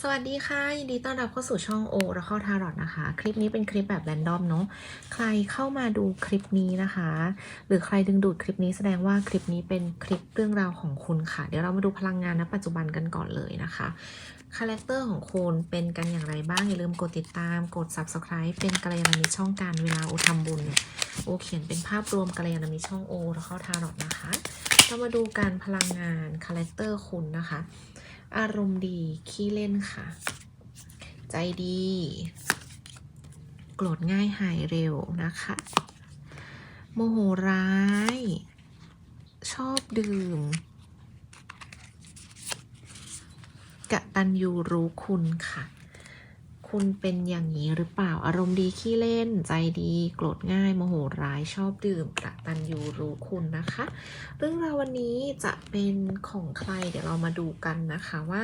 สวัสดีค่ะ ยินดีต้อนรับเข้าสู่ช่องโอและเข้าทารอดนะคะ คลิปนี้เป็นคลิปแบบแรนดอมเนาะใครเข้ามาดูคลิปนี้นะคะ หรือใครดึงดูดคลิปนี้แสดงว่าคลิปนี้เป็นคลิปเรื่องราวของคุณค่ะ เดี๋ยวเรามาดูพลังงานณปัจจุบันกันก่อนเลยนะคะคาแรคเตอร์ของคุณเป็นกันอย่างไรบ้าง อย่าลืมกดติดตามกด subscribe เป็นกัลยาณมิตรช่องการเวลาโอทำบุญเนี่ยโอเขียนเป็นภาพรวมกัลยาณมิตรช่องโอและเข้าทารอดนะคะ เรามาดูการพลังงานคาแรคเตอร์คุณนะคะ อารมณ์ดี ขี้เล่นค่ะ ใจดี โกรธง่ายหายเร็วนะคะ โมโหร้าย ชอบดื่ม กะตันยูรู้คุณค่ะ คุณเป็นอย่างนี้หรือเปล่าอารมณ์ดีขี้เล่น ใจดีโกรธง่ายโมโหร้ายชอบดื่มกะตันยูรู้คุณนะคะ เรื่องราววันนี้จะเป็นของใครเดี๋ยวเรามาดูกันนะคะว่า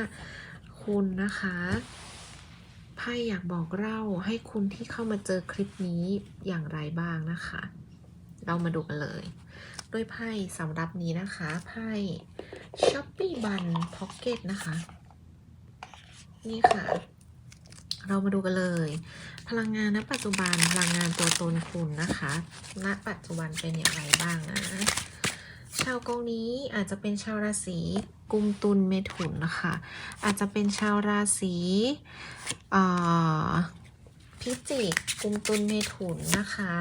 คุณนะคะไพ่อยากบอกเล่าให้คุณที่เข้ามาเจอคลิปนี้อย่างไรบ้างนะคะ เรามาดูกันเลย ด้วยไพ่สำหรับนี้นะคะไพ่ช้อปปี้บันพ็อกเก็ตนะคะ นี่ค่ะ เรามาดูกันเลย พลังงานณปัจจุบันพลังงานตัวตนคุณนะคะ ณ ปัจจุบันเป็นอย่างไรบ้างนะชาวกองนี้อาจจะเป็นชาวราศีกุมตุลเมถุนนะคะ อาจจะเป็นชาวราศีพิจิกกุมตุลเมถุนนะคะ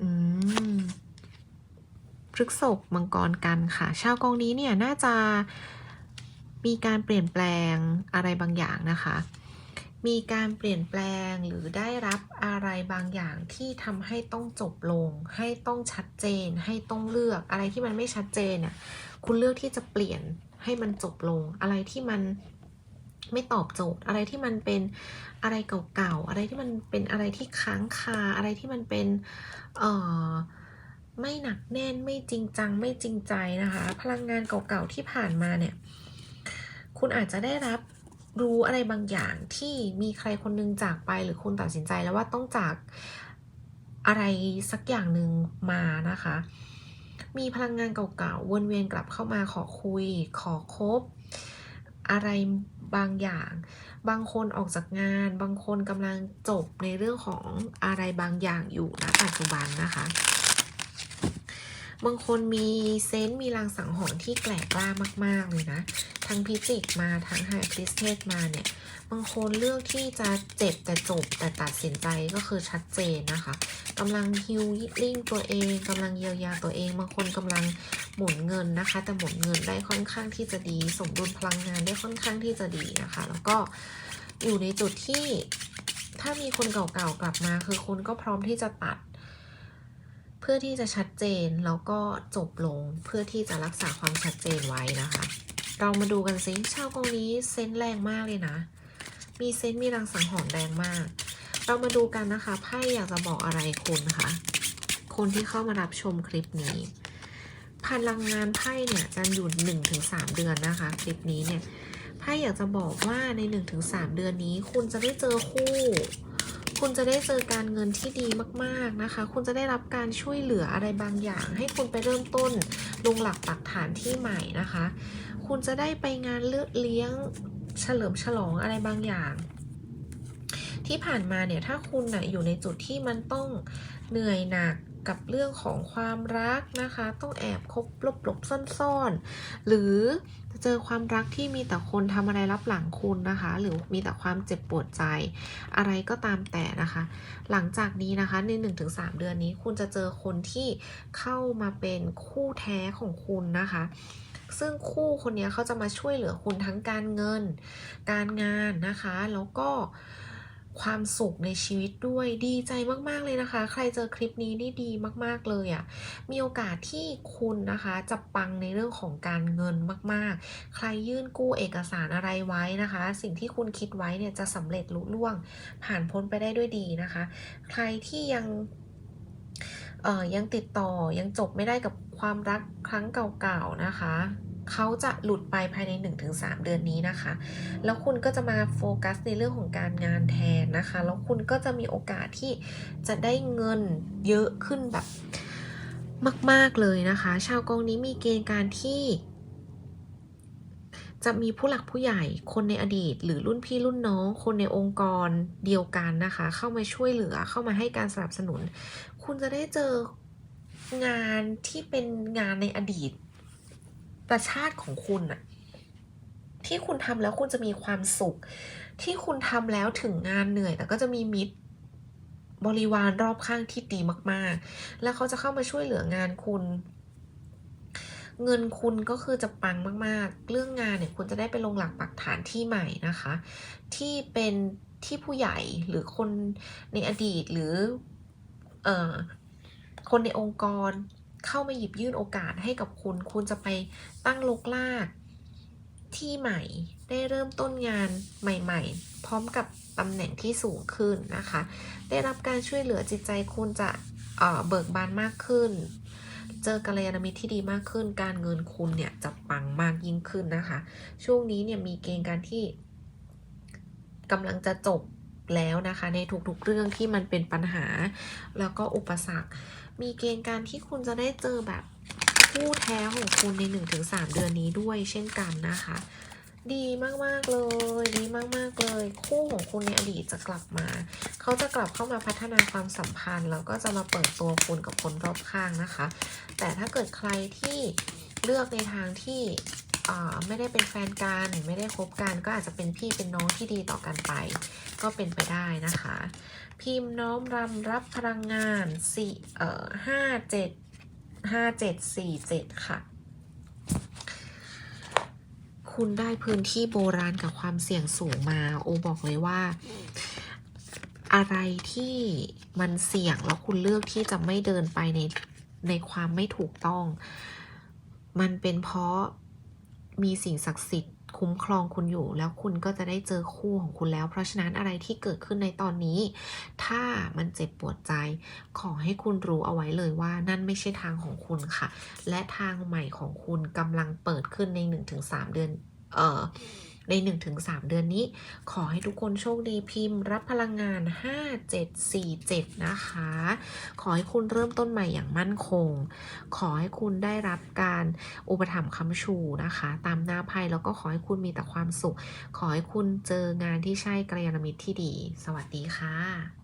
อืมพฤกษกมังกรกันค่ะ ชาวกองนี้เนี่ยน่าจะมีการเปลี่ยนแปลงอะไรบางอย่างนะคะ มีการเปลี่ยนแปลงหรือได้รับอะไรบางอย่างที่ทำให้ต้องจบลง ให้ต้องชัดเจน ให้ต้องเลือกอะไรที่มันไม่ชัดเจนเนี่ยคุณเลือกที่จะเปลี่ยนให้มันจบลง อะไรที่มันไม่ตอบโจทย์ อะไรที่มันเป็นอะไรเก่าๆอะไรที่มันเป็นอะไรที่ค้างคา อะไรที่มันเป็นเอ่อไม่หนักแน่นไม่จริงจังไม่จริงใจนะคะ พลังงานเก่าๆที่ผ่านมาเนี่ย คุณอาจจะได้รับ รู้อะไรบางอย่างที่มีใครคนนึงจากไปหรือคุณตัดสินใจแล้วว่าต้องจากอะไรสักอย่างหนึ่งมานะคะ มีพลังงานเก่าๆวนเวียนกลับเข้ามาขอคุย ขอคบ อะไรบางอย่าง บางคนออกจากงาน บางคนกำลังจบในเรื่องของอะไรบางอย่างอยู่นะปัจจุบันนะคะ บางคนมีเซนต์มีลางสังหรณ์ที่แกลกกล้ามาก ๆ เลยนะ ทั้งพิจิกมาทั้งไฮคริสเทสมาเนี่ย บางคนเลือกที่จะเจ็บแต่จบแต่ตัดสินใจก็คือชัดเจนนะคะกำลังฮิลลิ่งตัวเองกำลังเยียวยาตัวเอง บางคนกำลังหมุนเงินนะคะ แต่หมุนเงินได้ค่อนข้างที่จะดี สมดุลพลังงานได้ค่อนข้างที่จะดีนะคะ แล้วก็อยู่ในจุดที่ถ้ามีคนเก่าๆกลับมา คือคุณก็พร้อมที่จะตัด เพื่อที่จะชัดเจนแล้วก็จบลงเพื่อที่จะรักษาความชัดเจนไว้นะคะ เรามาดูกันซิชาวกองนี้เซนแรงมากเลยนะ มีเซนมีรังสังหรณ์แรงมาก เรามาดูกันนะคะไพ่อยากจะบอกอะไรคุณนะคะ คนที่เข้ามารับชมคลิปนี้พลังงานไพ่เนี่ยจะอยู่หนึ่งถึงสามเดือนนะคะ คลิปนี้เนี่ยไพ่อยากจะบอกว่าในหนึ่งถึงสามเดือนนี้ คุณจะได้เจอคู่ คุณจะได้เจอการเงินที่ดีมาก ๆนะคะ คุณจะได้รับการช่วยเหลืออะไรบางอย่าง ให้คุณไปเริ่มต้นลงหลักปักฐานที่ใหม่นะคะ คุณจะได้ไปงานเลือดเลี้ยงเฉลิมฉลองอะไรบางอย่าง ที่ผ่านมาเนี่ยถ้าคุณนะอยู่ในจุดที่มันต้องเหนื่อยหนัก กับเรื่องของความรักนะคะ ต้องแอบคบหลบหลบซ่อนๆ หรือเจอความรักที่มีแต่คนทำอะไรรับหลังคุณนะคะ หรือมีแต่ความเจ็บปวดใจ อะไรก็ตามแต่นะคะ หลังจากนี้นะคะใน 1-3 เดือนนี้คุณจะเจอคนที่เข้ามาเป็นคู่แท้ของคุณนะคะซึ่งคู่คนนี้เขาจะมาช่วยเหลือคุณทั้งการเงิน การงานนะคะ แล้วก็ ความสุขในชีวิตด้วยดีใจมากๆเลยนะคะ ใครเจอคลิปนี้นี่ดีมากๆเลยอะ่ะมีโอกาสที่คุณนะคะจะปังในเรื่องของการเงินมากๆ ใครยื่นกู้เอกสารอะไรไว้นะคะ สิ่งที่คุณคิดไว้เนี่ยจะสำเร็จลุล่วง ผ่านพ้นไปได้ด้วยดีนะคะ ใครที่ยังเอ่อยังติดต่อยังจบไม่ได้กับความรักครั้งเก่าๆนะคะ เขาจะหลุดไปภายใน 1-3 เดือนนี้นะคะ แล้วคุณก็จะมาโฟกัสในเรื่องของการงานแทนนะคะ แล้วคุณก็จะมีโอกาสที่จะได้เงินเยอะขึ้นแบบมาก ๆ เลยนะคะ ชาวกองนี้มีเกณฑ์การที่จะมีผู้หลักผู้ใหญ่คนในอดีต หรือรุ่นพี่รุ่นน้อง คนในองค์กรเดียวกันนะคะ เข้ามาช่วยเหลือเข้ามาให้การสนับสนุน คุณจะได้เจองานที่เป็นงานในอดีต ประชาติของคุณอะที่คุณทำแล้วคุณจะมีความสุข ที่คุณทำแล้วถึงงานเหนื่อย แต่ก็จะมีมิตรบริวารรอบข้างที่ดีมาก ๆ แล้วเขาจะเข้ามาช่วยเหลืองานคุณ เงินคุณก็คือจะปังมาก ๆ เรื่องงานเนี่ยคุณจะได้ไปลงหลักปักฐานที่ใหม่นะคะ ที่เป็นที่ผู้ใหญ่หรือคนในอดีตหรือเอ่อคนในองค์กร เข้ามาหยิบยื่นโอกาสให้กับคุณ คุณจะไปตั้งลกลากที่ใหม่ได้เริ่มต้นงานใหม่ๆ พร้อมกับตำแหน่งที่สูงขึ้นนะคะ ได้รับการช่วยเหลือจิตใจคุณจะเเบิกบานมากขึ้น เจอกัลยาณมิตรที่ดีมากขึ้น การเงินคุณเนี่ยจะปังมากยิ่งขึ้นนะคะ ช่วงนี้เนี่ยมีเกณฑ์การที่กำลังจะจบแล้วนะคะในทุกๆเรื่องที่มันเป็นปัญหา แล้วก็อุปสรรค มีเกณฑ์การที่คุณจะได้เจอแบบคู่แท้ของคุณใน 1-3 เดือนนี้ด้วยเช่นกันนะคะ ดีมากๆเลย ดีมากๆเลย คู่ของคุณในอดีตจะกลับมา เขาจะกลับเข้ามาพัฒนาความสัมพันธ์ แล้วก็จะมาเปิดตัวคุณกับคนรอบข้างนะคะ แต่ถ้าเกิดใครที่เลือกในทางที่ ไม่ได้เป็นแฟนกันไม่ได้คบกัน ก็อาจจะเป็นพี่เป็นน้องที่ดีต่อกันไป ก็เป็นไปได้นะคะ พิมพ์น้อมรำรับพลังงานสี่เอ่อห้าเจ็ดห้าเจ็ดสี่เจ็ดค่ะ คุณได้พื้นที่โบราณกับความเสี่ยงสูงมา โอบอกเลยว่า อะไรที่มันเสี่ยงแล้วคุณเลือกที่จะไม่เดินไปในในความไม่ถูกต้อง มันเป็นเพราะ มีสิ่งศักดิ์สิทธิ์คุ้มครองคุณอยู่ แล้วคุณก็จะได้เจอคู่ของคุณแล้ว เพราะฉะนั้นอะไรที่เกิดขึ้นในตอนนี้ ถ้ามันเจ็บปวดใจ ขอให้คุณรู้เอาไว้เลยว่านั่นไม่ใช่ทางของคุณค่ะ และทางใหม่ของคุณกำลังเปิดขึ้นใน 1-3 เดือน เอ่อ ใน 1-3 เดือนนี้ ขอให้ทุกคนโชคดีพิมพ์ รับพลังงาน 5747 นะคะ ขอให้คุณเริ่มต้นใหม่อย่างมั่นคง ขอให้คุณได้รับการอุปถัมภ์ค้ำชูนะคะ ตามหน้าไพ่แล้วก็ขอให้คุณมีแต่ความสุข ขอให้คุณเจองานที่ใช่กัลยาณมิตรที่ดี สวัสดีค่ะ